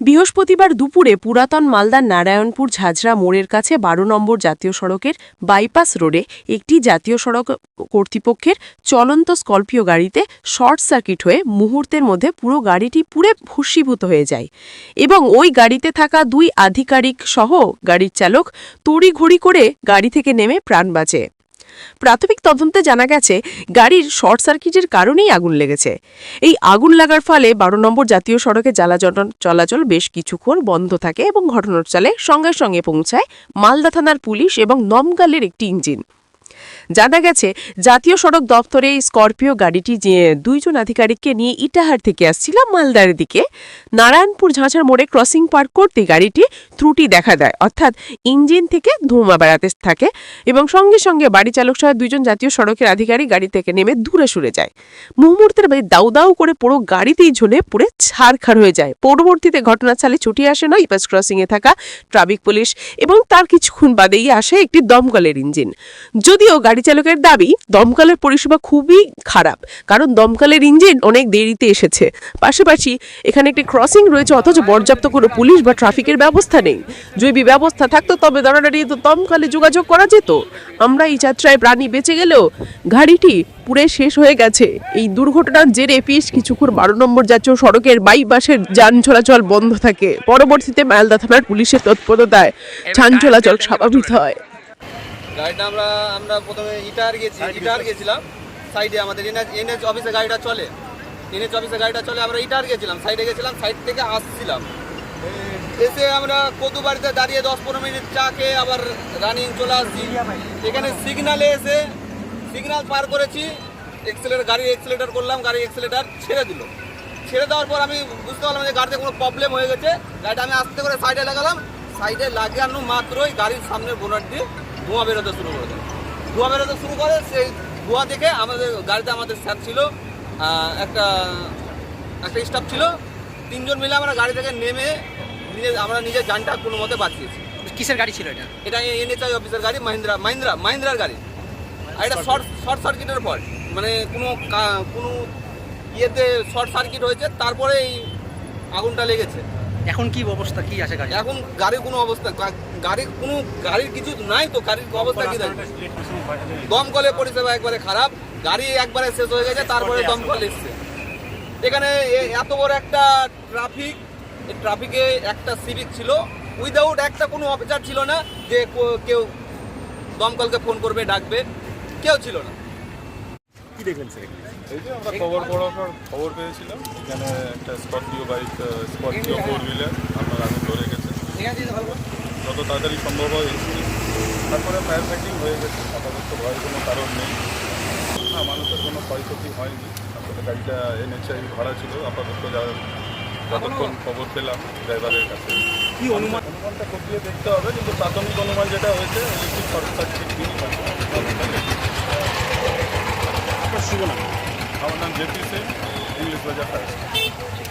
বৃহস্পতিবার দুপুরে পুরাতন মালদার নারায়ণপুর ঝাঝরা মোড়ের কাছে বারো নম্বর জাতীয় সড়কের বাইপাস রোডে একটি জাতীয় সড়ক কর্তৃপক্ষের চলন্ত স্করপিও গাড়িতে শর্ট সার্কিট হয়ে মুহূর্তের মধ্যে পুরো গাড়িটি পুরে ভস্মীভূত হয়ে যায় এবং ওই গাড়িতে থাকা দুই আধিকারিক সহ গাড়ির চালক তড়িঘড়ি করে গাড়ি থেকে নেমে প্রাণ বাঁচে। প্রাথমিক তদন্তে জানা গেছে, গাড়ির শর্ট সার্কিটের কারণেই আগুন লেগেছে। এই আগুন লাগার ফলে বারো নম্বর জাতীয় সড়কে জ্বালা চলাচল বেশ কিছুক্ষণ বন্ধ থাকে এবং ঘটনাস্থলে সঙ্গে সঙ্গে পৌঁছায় মালদা থানার পুলিশ এবং নমগালের একটি ইঞ্জিন। জানা গেছে, জাতীয় সড়ক দপ্তরে স্করপিও গাড়িটি যে দুইজন আধিকারিককে নিয়ে ইটাহার থেকে আসছিল, মালদার দিকে। নারায়ণপুর ঝাঁঝার মোড়ে ক্রসিং পার করতে গাড়িটি ত্রুটি দেখা দেয়, অর্থাৎ ইঞ্জিন থেকে ধোঁয়া বেড়াতে থাকে এবং সঙ্গে সঙ্গে বাড়ি চালক সহ দুইজন জাতীয় সড়কের আধিকারিক গাড়ি থেকে নেমে দূরে সরে যায়। মুহূর্তের মধ্যে দাউ দাউ করে পুরো গাড়িতেই ঝুলে পুড়ে ছাড়খাড় হয়ে যায়। পরবর্তীতে ঘটনাস্থলে ছুটি আসে না ইপাস ক্রসিং এ থাকা ট্রাফিক পুলিশ এবং তার কিছুক্ষণ বাদেই আসে একটি দমকলের ইঞ্জিন। যদিও গাড়ি চালকের দাবি, দমকলের পরিষেবা খুবই খারাপ। কারণ দমকলের ইঞ্জিন অনেক দেরিতে এসেছে। পাশাপাশি এখানে একটি ক্রসিং রয়েছে, অথচ পর্যাপ্ত কোনো পুলিশ বা ট্রাফিকের ব্যবস্থা নেই। যদি ব্যবস্থা থাকতো, তবে দাঁড়াদাঁড়িয়ে তো দমকলে যোগাযোগ করা যেত। আমরা এই যাত্রায় প্রাণী বেঁচে গেলেও গাড়িটি পুরে শেষ হয়ে গেছে। এই দুর্ঘটনার জেরে পিস কিছুক্ষণ বারো নম্বর জাতীয় সড়কের বাইপাসের যান চলাচল বন্ধ থাকে। পরবর্তীতে মালদা থানার পুলিশের তৎপরতায় যান চলাচল স্বাভাবিক হয়। গাড়িটা আমরা আমরা প্রথমে ইটার গেছি ইটার গেছিলাম সাইডে আমাদের এনএচ এনএচ অফিসে গাড়িটা চলে। এনএচ অফিসে গাড়িটা চলে আমরা ইটার গেছিলাম সাইডে গেছিলাম সাইড থেকে আসছিলাম। এসে আমরা কদু বাড়িতে দাঁড়িয়ে দশ পনেরো মিনিট চা খেয়ে আবার রানিং চলে আসছি। এখানে সিগনালে এসে সিগনাল পার করেছি এক্সেলেটার গাড়ি এক্সেলেটার করলাম গাড়ি এক্সেলেটার ছেড়ে দিল। ছেড়ে দেওয়ার পর আমি বুঝতে পারলাম যে গাড়িতে কোনো প্রবলেম হয়ে গেছে। গাড়িটা আমি আস্তে করে সাইডে লাগালাম। সাইডে লাগানো মাত্রই গাড়ির সামনের বোনার দিয়ে। ধোঁয়া বেরোতে শুরু করে দেয়। ধোঁয়া বেরোতে শুরু করে সেই ধোঁয়া দেখে আমাদের গাড়িতে আমাদের স্যার ছিল একটা একটা স্টাফ ছিল। তিনজন মিলে আমরা গাড়ি থেকে নেমে নিজে আমরা নিজের যানটা কোনো মতে বাঁচিয়েছি। কিসের গাড়ি ছিল এটা? এটা এনএচআই অফিসের গাড়ি মাহিন্দ্রা মাহিন্দ্রা মাহিন্দ্রার গাড়ি। আর এটা শর্ট শর্ট সার্কিটের পর। মানে কোনো কা- কোনো ইয়েতে শর্ট সার্কিট হয়েছে তারপরে এই আগুনটা লেগেছে। এখন কি অবস্থা? কি আছে গাড়ি এখন গাড়ির কোনো অবস্থা গাড়ির কোনো গাড়ির কিছু নাই তো গাড়ির অবস্থা কি থাকে দমকলের পরিষেবা একবারে খারাপ গাড়ি একবারে শেষ হয়ে গেছে তারপরে দমকল এসছে। এখানে এ- এত বড় একটা ট্রাফিক ট্রাফিকে একটা সিভিক ছিল উইদাউট একটা কোনো অফিসার ছিল না যে কেউ দমকলকে ফোন করবে ডাকবে কেউ ছিল না। এই যে আমরা খবর পড়ার খবর পেয়েছিলাম এখানে একটা Scorpio bike Scorpio four wheeler আপনার আগুন ধরে গেছে যত তাড়াতাড়ি সম্ভব হয় তারপরে ফায়ার ফাইটিং হয়ে গেছে আপাতত ভয়ের কোনো কারণ নেই। না মানুষের কোনো ক্ষয়ক্ষতি হয়নি। আসলে গাড়িটা এনএচআই ভাড়া ছিল আপাতত যা যতক্ষণ খবর পেলাম ড্রাইভারের কাছে। কি অনুমান? অনুমানটা খতিয়ে দেখতে হবে কিন্তু প্রাথমিক অনুমান যেটা হয়েছে ইলেকট্রিক শর্ট সার্কিট দিনই আমার নাম জেপি সিং ইংলিশ বাজার ফায়ার